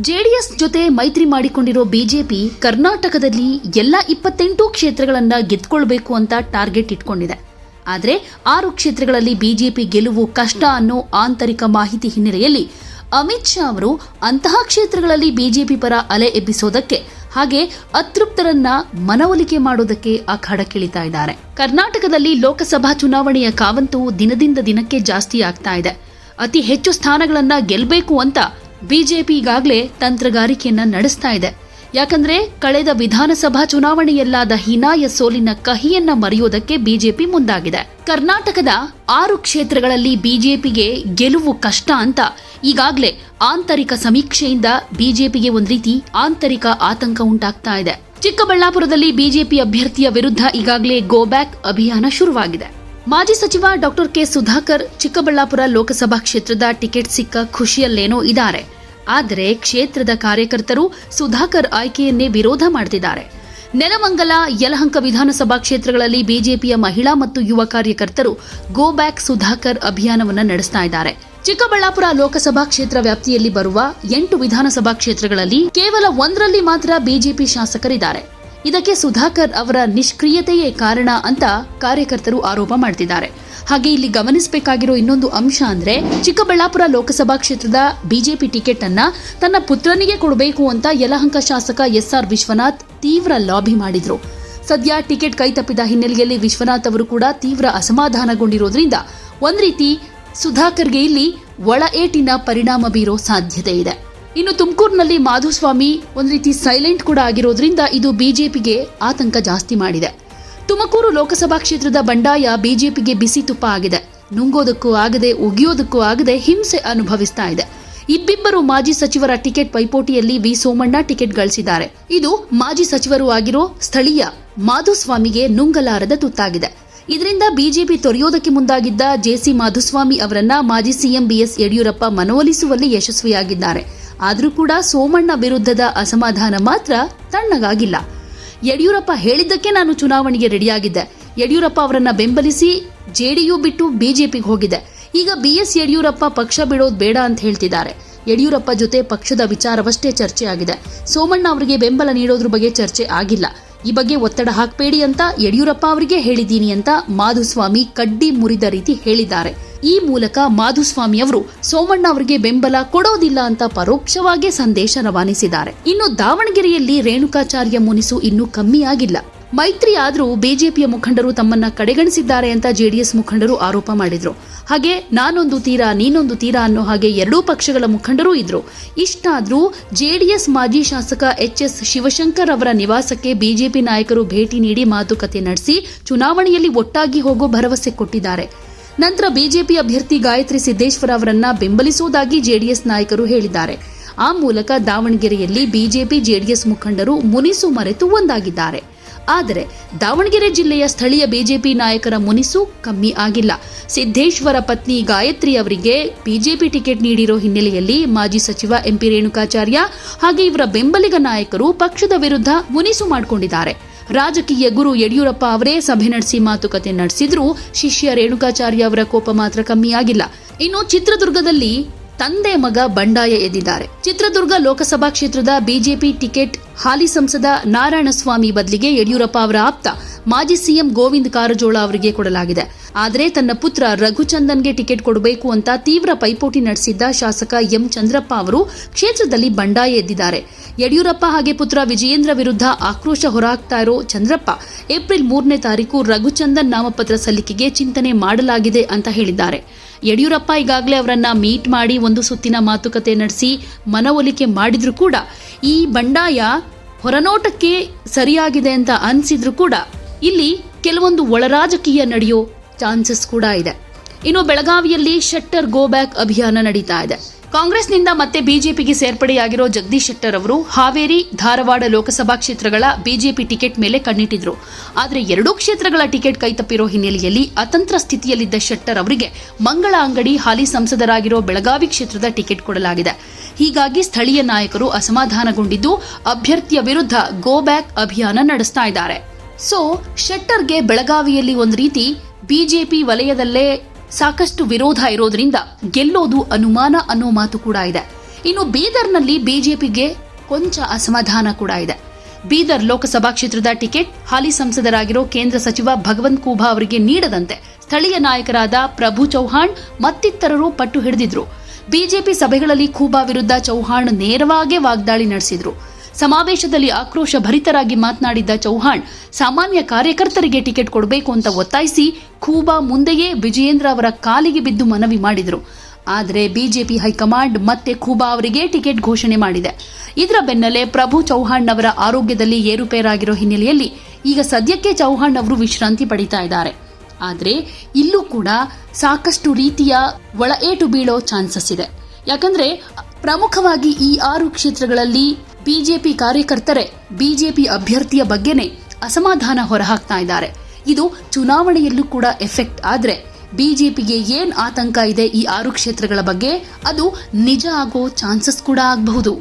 JDS ಜೊತೆ ಮೈತ್ರಿ ಮಾಡಿಕೊಂಡಿರೋ BJP ಕರ್ನಾಟಕದಲ್ಲಿ ಎಲ್ಲ ಇಪ್ಪತ್ತೆಂಟು ಕ್ಷೇತ್ರಗಳನ್ನ ಗೆದ್ಕೊಳ್ಬೇಕು ಅಂತ ಟಾರ್ಗೆಟ್ ಇಟ್ಕೊಂಡಿದೆ. ಆದರೆ ಆರು ಕ್ಷೇತ್ರಗಳಲ್ಲಿ ಬಿಜೆಪಿ ಗೆಲುವು ಕಷ್ಟ ಅನ್ನೋ ಆಂತರಿಕ ಮಾಹಿತಿ ಹಿನ್ನೆಲೆಯಲ್ಲಿ ಅಮಿತ್ ಶಾ ಅವರು ಅಂತಹ ಕ್ಷೇತ್ರಗಳಲ್ಲಿ ಬಿಜೆಪಿ ಪರ ಅಲೆ ಎಬ್ಬಿಸೋದಕ್ಕೆ ಹಾಗೆ ಅತೃಪ್ತರನ್ನ ಮನವೊಲಿಕೆ ಮಾಡೋದಕ್ಕೆ ಅಖಾಡಕ್ಕಿಳಿತಾ ಇದ್ದಾರೆ. ಕರ್ನಾಟಕದಲ್ಲಿ ಲೋಕಸಭಾ ಚುನಾವಣೆಯ ಕಾವಂತು ದಿನದಿಂದ ದಿನಕ್ಕೆ ಜಾಸ್ತಿ ಆಗ್ತಾ ಇದೆ. ಅತಿ ಹೆಚ್ಚು ಸ್ಥಾನಗಳನ್ನ ಗೆಲ್ಲಬೇಕು ಅಂತ ಬಿಜೆಪಿ ಈಗಾಗಲೇ ತಂತ್ರಗಾರಿಕೆಯನ್ನ ನಡೆಸ್ತಾ ಇದೆ. ಯಾಕಂದ್ರೆ ಕಳೆದ ವಿಧಾನಸಭಾ ಚುನಾವಣೆಯಲ್ಲಾದ ಹಿನಾಯ ಸೋಲಿನ ಕಹಿಯನ್ನ ಮರೆಯೋದಕ್ಕೆ ಬಿಜೆಪಿ ಮುಂದಾಗಿದೆ. ಕರ್ನಾಟಕದ ಆರು ಕ್ಷೇತ್ರಗಳಲ್ಲಿ ಬಿಜೆಪಿಗೆ ಗೆಲುವು ಕಷ್ಟ ಅಂತ ಈಗಾಗಲೇ ಆಂತರಿಕ ಸಮೀಕ್ಷೆಯಿಂದ ಬಿಜೆಪಿಗೆ ಒಂದು ರೀತಿ ಆಂತರಿಕ ಆತಂಕ ಉಂಟಾಗ್ತಾ ಇದೆ. ಚಿಕ್ಕಬಳ್ಳಾಪುರದಲ್ಲಿ ಬಿಜೆಪಿ ಅಭ್ಯರ್ಥಿಯ ವಿರುದ್ಧ ಈಗಾಗಲೇ ಗೋ ಬ್ಯಾಕ್ ಅಭಿಯಾನ ಶುರುವಾಗಿದೆ. ಮಾಜಿ ಸಚಿವ ಡಾಕ್ಟರ್ ಕೆ ಸುಧಾಕರ್ ಚಿಕ್ಕಬಳ್ಳಾಪುರ ಲೋಕಸಭಾ ಕ್ಷೇತ್ರದ ಟಿಕೆಟ್ ಸಿಕ್ಕ ಖುಷಿಯಲ್ಲೇನೋ ಇದ್ದಾರೆ. ಆದರೆ ಕ್ಷೇತ್ರದ ಕಾರ್ಯಕರ್ತರು ಸುಧಾಕರ್ ಆಯ್ಕೆಯನ್ನೇ ವಿರೋಧ ಮಾಡುತ್ತಿದ್ದಾರೆ ನೆಲಮಂಗಲ, ಯಲಹಂಕ ವಿಧಾನಸಭಾ ಕ್ಷೇತ್ರಗಳಲ್ಲಿ ಬಿಜೆಪಿಯ ಮಹಿಳಾ ಮತ್ತು ಯುವ ಕಾರ್ಯಕರ್ತರು ಗೋ ಬ್ಯಾಕ್ ಸುಧಾಕರ್ ಅಭಿಯಾನವನ್ನು ನಡೆಸ್ತಾ ಇದ್ದಾರೆ. ಚಿಕ್ಕಬಳ್ಳಾಪುರ ಲೋಕಸಭಾ ಕ್ಷೇತ್ರ ವ್ಯಾಪ್ತಿಯಲ್ಲಿ ಬರುವ ಎಂಟು ವಿಧಾನಸಭಾ ಕ್ಷೇತ್ರಗಳಲ್ಲಿ ಕೇವಲ ಒಂದರಲ್ಲಿ ಮಾತ್ರ ಬಿಜೆಪಿ ಶಾಸಕರಿದ್ದಾರೆ. ಇದಕ್ಕೆ ಸುಧಾಕರ್ ಅವರ ನಿಷ್ಕ್ರಿಯತೆಯೇ ಕಾರಣ ಅಂತ ಕಾರ್ಯಕರ್ತರು ಆರೋಪ ಮಾಡ್ತಿದ್ದಾರೆ. ಹಾಗೆ ಇಲ್ಲಿ ಗಮನಿಸಬೇಕಾಗಿರೋ ಇನ್ನೊಂದು ಅಂಶ ಅಂದ್ರೆ ಚಿಕ್ಕಬಳ್ಳಾಪುರ ಲೋಕಸಭಾ ಕ್ಷೇತ್ರದ ಬಿಜೆಪಿ ಟಿಕೆಟ್ ಅನ್ನ ತನ್ನ ಪುತ್ರನಿಗೆ ಕೊಡಬೇಕು ಅಂತ ಯಲಹಂಕ ಶಾಸಕ ಎಸ್ ಆರ್ ವಿಶ್ವನಾಥ್ ತೀವ್ರ ಲಾಬಿ ಮಾಡಿದ್ರು. ಸದ್ಯ ಟಿಕೆಟ್ ಕೈತಪ್ಪಿದ ಹಿನ್ನೆಲೆಯಲ್ಲಿ ವಿಶ್ವನಾಥ್ ಅವರು ಕೂಡ ತೀವ್ರ ಅಸಮಾಧಾನಗೊಂಡಿರೋದ್ರಿಂದ ಒಂದ್ ರೀತಿ ಸುಧಾಕರ್ಗೆ ಇಲ್ಲಿ ಒಳ ಏಟಿನ ಪರಿಣಾಮ ಬೀರೋ ಸಾಧ್ಯತೆ ಇದೆ. ಇನ್ನು ತುಮಕೂರಿನಲ್ಲಿ ಮಾಧುಸ್ವಾಮಿ ಒಂದು ರೀತಿ ಸೈಲೆಂಟ್ ಕೂಡ ಆಗಿರೋದ್ರಿಂದ ಇದು ಬಿಜೆಪಿಗೆ ಆತಂಕ ಜಾಸ್ತಿ ಮಾಡಿದೆ. ತುಮಕೂರು ಲೋಕಸಭಾ ಕ್ಷೇತ್ರದ ಬಂಡಾಯ ಬಿಜೆಪಿಗೆ ಬಿಸಿ ತುಪ್ಪ ಆಗಿದೆ. ನುಂಗೋದಕ್ಕೂ ಆಗದೆ, ಉಗಿಯೋದಕ್ಕೂ ಆಗದೆ ಹಿಂಸೆ ಅನುಭವಿಸ್ತಾ ಇದೆ. ಇಬ್ಬಿಬ್ಬರು ಮಾಜಿ ಸಚಿವರ ಟಿಕೆಟ್ ಪೈಪೋಟಿಯಲ್ಲಿ ವಿ ಸೋಮಣ್ಣ ಟಿಕೆಟ್ ಗಳಿಸಿದ್ದಾರೆ. ಇದು ಮಾಜಿ ಸಚಿವರು ಆಗಿರೋ ಸ್ಥಳೀಯ ಮಾಧುಸ್ವಾಮಿಗೆ ನುಂಗಲಾರದ ತುತ್ತಾಗಿದೆ. ಇದರಿಂದ ಬಿಜೆಪಿ ತೊರೆಯೋದಕ್ಕೆ ಮುಂದಾಗಿದ್ದ ಜೆಸಿ ಮಾಧುಸ್ವಾಮಿ ಅವರನ್ನ ಮಾಜಿ ಸಿಎಂ ಬಿಎಸ್ ಯಡಿಯೂರಪ್ಪ ಮನವೊಲಿಸುವಲ್ಲಿ ಯಶಸ್ವಿಯಾಗಿದ್ದಾರೆ. ಆದರೂ ಕೂಡ ಸೋಮಣ್ಣ ವಿರುದ್ಧದ ಅಸಮಾಧಾನ ಮಾತ್ರ ತಣ್ಣಗಾಗಿಲ್ಲ. ಯಡಿಯೂರಪ್ಪ ಹೇಳಿದ್ದಕ್ಕೆ ನಾನು ಚುನಾವಣೆಗೆ ರೆಡಿಯಾಗಿದ್ದೆ. ಯಡಿಯೂರಪ್ಪ ಅವರನ್ನ ಬೆಂಬಲಿಸಿ ಜೆಡಿಯು ಬಿಟ್ಟು ಬಿಜೆಪಿಗೆ ಹೋಗಿದೆ. ಈಗ ಬಿಎಸ್ ಯಡಿಯೂರಪ್ಪ ಪಕ್ಷ ಬಿಡೋದು ಬೇಡ ಅಂತ ಹೇಳ್ತಿದ್ದಾರೆ. ಯಡಿಯೂರಪ್ಪ ಜೊತೆ ಪಕ್ಷದ ವಿಚಾರವಷ್ಟೇ ಚರ್ಚೆ ಆಗಿದೆ ಸೋಮಣ್ಣ ಅವರಿಗೆ ಬೆಂಬಲ ನೀಡೋದ್ರ ಬಗ್ಗೆ ಚರ್ಚೆ ಆಗಿಲ್ಲ. ಈ ಬಗ್ಗೆ ಒತ್ತಡ ಹಾಕಬೇಡಿ ಅಂತ ಯಡಿಯೂರಪ್ಪ ಅವರಿಗೆ ಹೇಳಿದ್ದೀನಿ ಅಂತ ಮಾಧುಸ್ವಾಮಿ ಕಡ್ಡಿ ಮುರಿದ ರೀತಿ ಹೇಳಿದ್ದಾರೆ. ಈ ಮೂಲಕ ಮಾಧುಸ್ವಾಮಿ ಅವರು ಸೋಮಣ್ಣ ಅವರಿಗೆ ಬೆಂಬಲ ಕೊಡೋದಿಲ್ಲ ಅಂತ ಪರೋಕ್ಷವಾಗಿ ಸಂದೇಶ ರವಾನಿಸಿದ್ದಾರೆ. ಇನ್ನು ದಾವಣಗೆರೆಯಲ್ಲಿ ರೇಣುಕಾಚಾರ್ಯ ಮುನಿಸು ಇನ್ನೂ ಕಮ್ಮಿಯಾಗಿಲ್ಲ ಮೈತ್ರಿ ಆದರೂ ಬಿಜೆಪಿಯ ಮುಖಂಡರು ತಮ್ಮನ್ನ ಕಡೆಗಣಿಸಿದ್ದಾರೆ ಅಂತ ಜೆಡಿಎಸ್ ಮುಖಂಡರು ಆರೋಪ ಮಾಡಿದ್ರು. ಹಾಗೆ ನಾನೊಂದು ತೀರಾ, ನೀನೊಂದು ತೀರಾ ಅನ್ನೋ ಹಾಗೆ ಎರಡೂ ಪಕ್ಷಗಳ ಮುಖಂಡರು ಇದ್ರು. ಇಷ್ಟಾದ್ರೂ ಜೆಡಿಎಸ್ ಮಾಜಿ ಶಾಸಕ ಎಚ್ ಎಸ್ ಶಿವಶಂಕರ್ ಅವರ ನಿವಾಸಕ್ಕೆ ಬಿಜೆಪಿ ನಾಯಕರು ಭೇಟಿ ನೀಡಿ ಮಾತುಕತೆ ನಡೆಸಿ ಚುನಾವಣೆಯಲ್ಲಿ ಒಟ್ಟಾಗಿ ಹೋಗೋ ಭರವಸೆ ಕೊಟ್ಟಿದ್ದಾರೆ. ನಂತರ ಬಿಜೆಪಿ ಅಭ್ಯರ್ಥಿ ಗಾಯತ್ರಿ ಸಿದ್ದೇಶ್ವರ ಅವರನ್ನ ಬೆಂಬಲಿಸುವುದಾಗಿ ಜೆಡಿಎಸ್ ನಾಯಕರು ಹೇಳಿದ್ದಾರೆ. ಆ ಮೂಲಕ ದಾವಣಗೆರೆಯಲ್ಲಿ ಬಿಜೆಪಿ ಜೆಡಿಎಸ್ ಮುಖಂಡರು ಮುನಿಸು ಮರೆತು ಒಂದಾಗಿದ್ದಾರೆ. ಆದರೆ ದಾವಣಗೆರೆ ಜಿಲ್ಲೆಯ ಸ್ಥಳೀಯ ಬಿಜೆಪಿ ನಾಯಕರ ಮುನಿಸು ಕಮ್ಮಿ ಆಗಿಲ್ಲ. ಸಿದ್ದೇಶ್ವರ ಪತ್ನಿ ಗಾಯತ್ರಿ ಅವರಿಗೆ ಬಿಜೆಪಿ ಟಿಕೆಟ್ ನೀಡಿರೋ ಹಿನ್ನೆಲೆಯಲ್ಲಿ ಮಾಜಿ ಸಚಿವ ಎಂಪಿ ರೇಣುಕಾಚಾರ್ಯ ಹಾಗೆ ಇವರ ಬೆಂಬಲಿಗ ನಾಯಕರು ಪಕ್ಷದ ವಿರುದ್ಧ ಮುನಿಸು ಮಾಡಿಕೊಂಡಿದ್ದಾರೆ. ರಾಜಕೀಯ ಗುರು ಯಡಿಯೂರಪ್ಪ ಅವರೇ ಸಭೆ ನಡೆಸಿ ಮಾತುಕತೆ ನಡೆಸಿದ್ರೂ. ಶಿಷ್ಯ ರೇಣುಕಾಚಾರ್ಯ ಅವರ ಕೋಪ ಮಾತ್ರ ಕಮ್ಮಿಯಾಗಿಲ್ಲ. ಇನ್ನು ಚಿತ್ರದುರ್ಗದಲ್ಲಿ ತಂದೆ ಮಗ ಬಂಡಾಯ ಎದ್ದಿದ್ದಾರೆ. ಚಿತ್ರದುರ್ಗ ಲೋಕಸಭಾ ಕ್ಷೇತ್ರದ ಬಿಜೆಪಿ ಟಿಕೆಟ್ ಹಾಲಿ ಸಂಸದ ನಾರಾಯಣಸ್ವಾಮಿ ಬದಲಿಗೆ ಯಡಿಯೂರಪ್ಪ ಅವರ ಆಪ್ತ. ಮಾಜಿ ಸಿಎಂ ಗೋವಿಂದ ಕಾರಜೋಳ ಅವರಿಗೆ ಕೊಡಲಾಗಿದೆ. ಆದರೆ ತನ್ನ ಪುತ್ರ ರಘುಚಂದನ್ಗೆ ಟಿಕೆಟ್ ಕೊಡಬೇಕು ಅಂತ ತೀವ್ರ ಪೈಪೋಟಿ ನಡೆಸಿದ್ದ ಶಾಸಕ ಎಂ ಚಂದ್ರಪ್ಪ ಅವರು ಕ್ಷೇತ್ರದಲ್ಲಿ ಬಂಡಾಯ ಎದ್ದಿದ್ದಾರೆ. ಯಡಿಯೂರಪ್ಪ ಹಾಗೆ ಪುತ್ರ ವಿಜಯೇಂದ್ರ ವಿರುದ್ಧ ಆಕ್ರೋಶ ಹೊರಹಾಕ್ತಾ ಇರೋ ಚಂದ್ರಪ್ಪ ಏಪ್ರಿಲ್ ಮೂರನೇ ತಾರೀಕು ರಘುಚಂದನ್ ನಾಮಪತ್ರ ಸಲ್ಲಿಕೆಗೆ ಚಿಂತನೆ ಮಾಡಲಾಗಿದೆ ಅಂತ ಹೇಳಿದ್ದಾರೆ. ಯಡಿಯೂರಪ್ಪ ಈಗಾಗಲೇ ಅವರನ್ನ ಮೀಟ್ ಮಾಡಿ ಒಂದು ಸುತ್ತಿನ ಮಾತುಕತೆ ನಡೆಸಿ ಮನವೊಲಿಕೆ ಮಾಡಿದ್ರು ಕೂಡ ಈ ಬಂಡಾಯ ಹೊರನೋಟಕ್ಕೆ ಸರಿಯಾಗಿದೆ ಅಂತ ಅನಿಸಿದ್ರು ಕೂಡ ಇಲ್ಲಿ ಕೆಲವೊಂದು ಒಳರಾಜಕೀಯ ನಡೆಯೋ ಚಾನ್ಸಸ್ ಕೂಡ ಇದೆ. ಇನ್ನು ಬೆಳಗಾವಿಯಲ್ಲಿ ಶೆಟ್ಟರ್ ಗೋ ಬ್ಯಾಕ್ ಅಭಿಯಾನ ನಡೀತಾ ಇದೆ. ಕಾಂಗ್ರೆಸ್ನಿಂದ ಮತ್ತೆ ಬಿಜೆಪಿಗೆ ಸೇರ್ಪಡೆಯಾಗಿರೋ ಜಗದೀಶ್ ಶೆಟ್ಟರ್ ಅವರು ಹಾವೇರಿ, ಧಾರವಾಡ ಲೋಕಸಭಾ ಕ್ಷೇತ್ರಗಳ ಬಿಜೆಪಿ ಟಿಕೆಟ್ ಮೇಲೆ ಕಣ್ಣಿಟ್ಟಿದ್ರು. ಆದರೆ ಎರಡೂ ಕ್ಷೇತ್ರಗಳ ಟಿಕೆಟ್ ಕೈತಪ್ಪಿರೋ ಹಿನ್ನೆಲೆಯಲ್ಲಿ ಅತಂತ್ರ ಸ್ಥಿತಿಯಲ್ಲಿದ್ದ ಶೆಟ್ಟರ್ ಅವರಿಗೆ ಮಂಗಳ ಅಂಗಡಿ ಹಾಲಿ ಸಂಸದರಾಗಿರೋ ಬೆಳಗಾವಿ ಕ್ಷೇತ್ರದ ಟಿಕೆಟ್ ಕೊಡಲಾಗಿದೆ. ಹೀಗಾಗಿ ಸ್ಥಳೀಯ ನಾಯಕರು ಅಸಮಾಧಾನಗೊಂಡಿದ್ದು, ಅಭ್ಯರ್ಥಿಯ ವಿರುದ್ಧ ಗೋ ಬ್ಯಾಕ್ ಅಭಿಯಾನ ನಡೆಸ್ತಾ ಇದ್ದಾರೆ. ಸೊ ಶೆಟ್ಟರ್ಗೆ ಬೆಳಗಾವಿಯಲ್ಲಿ ಒಂದು ರೀತಿ ಬಿಜೆಪಿ ವಲಯದಲ್ಲೇ ಸಾಕಷ್ಟು ವಿರೋಧ ಇರೋದ್ರಿಂದ ಗೆಲ್ಲೋದು ಅನುಮಾನ ಅನ್ನೋ ಮಾತು ಕೂಡ ಇದೆ. ಇನ್ನು ಬೀದರ್ನಲ್ಲಿ ಬಿಜೆಪಿಗೆ ಕೊಂಚ ಅಸಮಾಧಾನ ಕೂಡ ಇದೆ. ಬೀದರ್ ಲೋಕಸಭಾ ಕ್ಷೇತ್ರದ ಟಿಕೆಟ್ ಹಾಲಿ ಸಂಸದರಾಗಿರೋ ಕೇಂದ್ರ ಸಚಿವ ಭಗವಂತ್ ಖೂಬಾ ಅವರಿಗೆ ನೀಡದಂತೆ ಸ್ಥಳೀಯ ನಾಯಕರಾದ ಪ್ರಭು ಚೌಹಾಣ್ ಮತ್ತಿತರರು ಪಟ್ಟು ಹಿಡಿದಿದ್ರು. ಬಿಜೆಪಿ ಸಭೆಗಳಲ್ಲಿ ಖೂಬಾ ವಿರುದ್ಧ ಚೌಹಾಣ್ ನೇರವಾಗಿ ವಾಗ್ದಾಳಿ ನಡೆಸಿದ್ರು. ಸಮಾವೇಶದಲ್ಲಿ ಆಕ್ರೋಶ ಭರಿತರಾಗಿ ಮಾತನಾಡಿದ್ದ ಚೌಹಾಣ್, ಸಾಮಾನ್ಯ ಕಾರ್ಯಕರ್ತರಿಗೆ ಟಿಕೆಟ್ ಕೊಡಬೇಕು ಅಂತ ಒತ್ತಾಯಿಸಿ ಖೂಬಾ ಮುಂದೆಯೇ ವಿಜಯೇಂದ್ರ ಅವರ ಕಾಲಿಗೆ ಬಿದ್ದು ಮನವಿ ಮಾಡಿದರು. ಆದರೆ ಬಿಜೆಪಿ ಹೈಕಮಾಂಡ್ ಮತ್ತೆ ಖೂಬಾ ಅವರಿಗೆ ಟಿಕೆಟ್ ಘೋಷಣೆ ಮಾಡಿದೆ. ಇದರ ಬೆನ್ನಲ್ಲೇ ಪ್ರಭು ಚೌಹಾಣ್ ಅವರ ಆರೋಗ್ಯದಲ್ಲಿ ಏರುಪೇರಾಗಿರೋ ಹಿನ್ನೆಲೆಯಲ್ಲಿ ಈಗ ಸದ್ಯಕ್ಕೆ ಚೌಹಾಣ್ ಅವರು ವಿಶ್ರಾಂತಿ ಪಡಿತಾ ಇದ್ದಾರೆ. ಆದರೆ ಇಲ್ಲೂ ಕೂಡ ಸಾಕಷ್ಟು ರೀತಿಯ ಒಳ ಏಟು ಬೀಳೋ ಚಾನ್ಸಸ್ ಇದೆ. ಯಾಕಂದ್ರೆ ಪ್ರಮುಖವಾಗಿ ಈ ಆರು ಕ್ಷೇತ್ರಗಳಲ್ಲಿ ಬಿಜೆಪಿ ಕಾರ್ಯಕರ್ತರೇ, ಬಿಜೆಪಿ ಅಭ್ಯರ್ಥಿಯ ಬಗ್ಗೆನೇ ಅಸಮಾಧಾನ ಹೊರಹಾಕ್ತಾ ಇದ್ದಾರೆ. ಇದು ಚುನಾವಣೆಯಲ್ಲೂ ಕೂಡ ಎಫೆಕ್ಟ್ ಆದರೆ ಬಿಜೆಪಿಗೆ ಏನ್ ಆತಂಕ ಇದೆ ಈ ಆರು ಕ್ಷೇತ್ರಗಳ ಬಗ್ಗೆ ಅದು ನಿಜ ಆಗೋ ಚಾನ್ಸಸ್ ಕೂಡ ಆಗಬಹುದು.